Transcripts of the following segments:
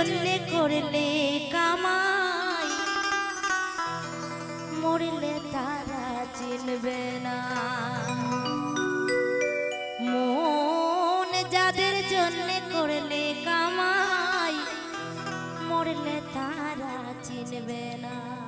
জন্যে করলে কামাই। মরলে তারা চিনবে না। মন যাদের জন্যে করলে কামাই, মরলে তারা চিনবে না।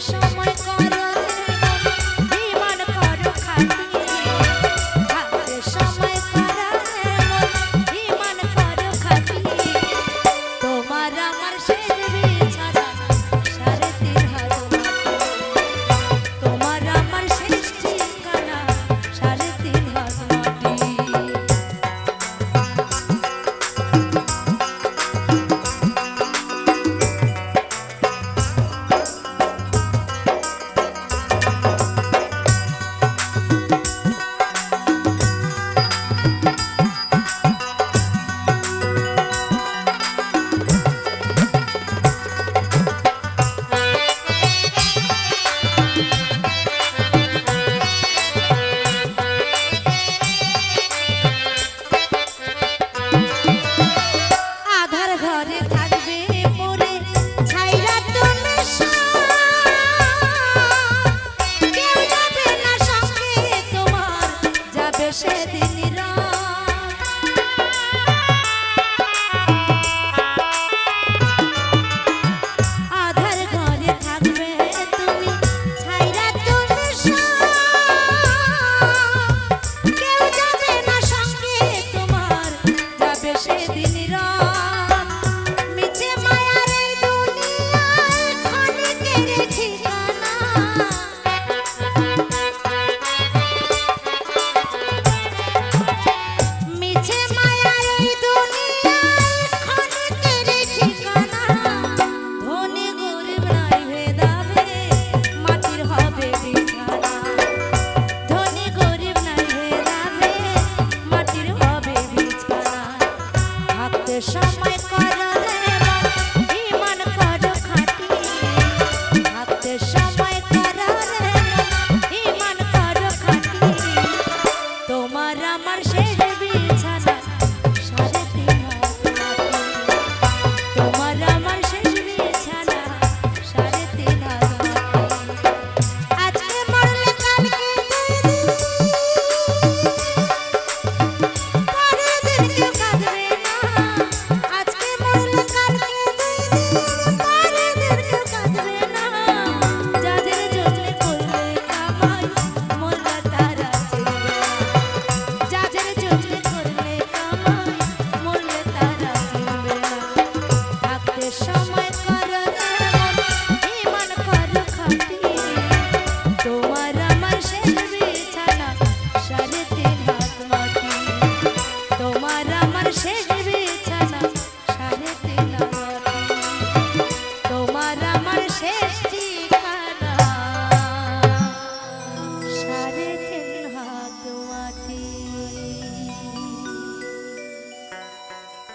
সময় করা